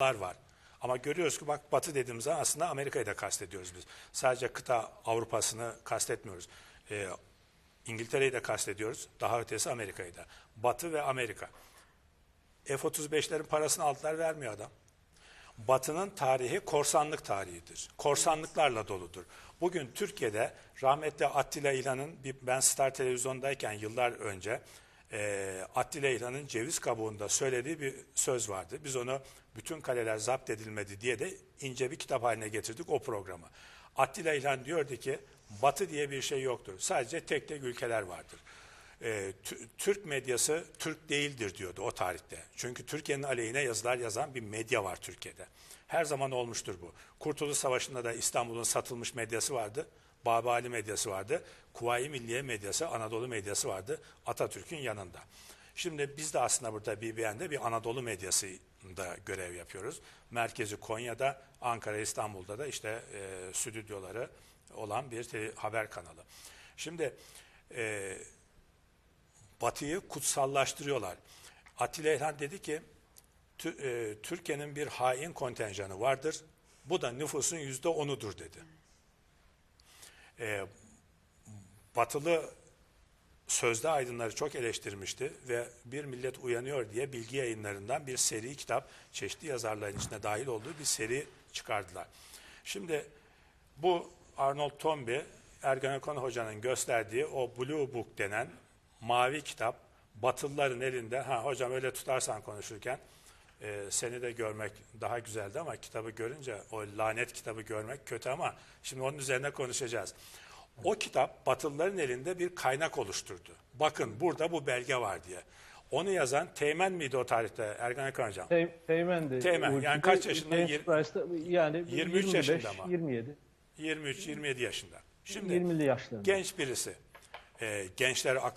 var. Ama görüyoruz ki bak Batı dediğimiz zaman aslında Amerika'yı da kastediyoruz biz. Sadece kıta Avrupa'sını kastetmiyoruz. Ee, İngiltere'yi de kastediyoruz. Daha ötesi Amerika'yı da. Batı ve Amerika. F-35'lerin parasını aldılar vermiyor adam. Batı'nın tarihi korsanlık tarihidir. Korsanlıklarla doludur. Bugün Türkiye'de rahmetli Attila İlhan'ın, ben Star Televizyon'dayken yıllar önce e, Attila İlhan'ın ceviz kabuğunda söylediği bir söz vardı. Biz onu bütün kaleler zapt edilmedi diye de ince bir kitap haline getirdik o programı. Attila İlhan diyordu ki Batı diye bir şey yoktur. Sadece tek tek ülkeler vardır. E, Tü- Türk medyası Türk değildir diyordu o tarihte. Çünkü Türkiye'nin aleyhine yazılar yazan bir medya var Türkiye'de. Her zaman olmuştur bu. Kurtuluş Savaşı'nda da İstanbul'un satılmış medyası vardı. Babali medyası vardı. Kuvayi Milliye medyası, Anadolu medyası vardı. Atatürk'ün yanında. Şimdi biz de aslında burada BBN'de bir Anadolu medyasında görev yapıyoruz. Merkezi Konya'da, Ankara, İstanbul'da da işte e, stüdyoları olan bir haber kanalı. Şimdi e, Batı'yı kutsallaştırıyorlar. Atilla İlhan dedi ki e, Türkiye'nin bir hain kontenjanı vardır. Bu da nüfusun yüzde onudur dedi. E, batılı sözde aydınları çok eleştirmişti ve Bir Millet Uyanıyor diye bilgi yayınlarından bir seri kitap çeşitli yazarların içine dahil olduğu bir seri çıkardılar. Şimdi bu Arnold Toynbee, Ergenekon Hoca'nın gösterdiği o Blue Book denen mavi kitap Batılıların elinde. Ha hocam öyle tutarsan konuşurken e, seni de görmek daha güzeldi ama kitabı görünce o lanet kitabı görmek kötü ama şimdi onun üzerine konuşacağız. O kitap Batılıların elinde bir kaynak oluşturdu. Bakın burada bu belge var diye. Onu yazan Teğmen miydi o tarihte Ergenekon Hocam? Te- Teğmen de. Teğmen, yani kaç yaşında? Yani 23 25, yaşında ama. 27. 23-27 yaşında. Şimdi 20'li yaşlarında. genç birisi. E, gençler akıllı.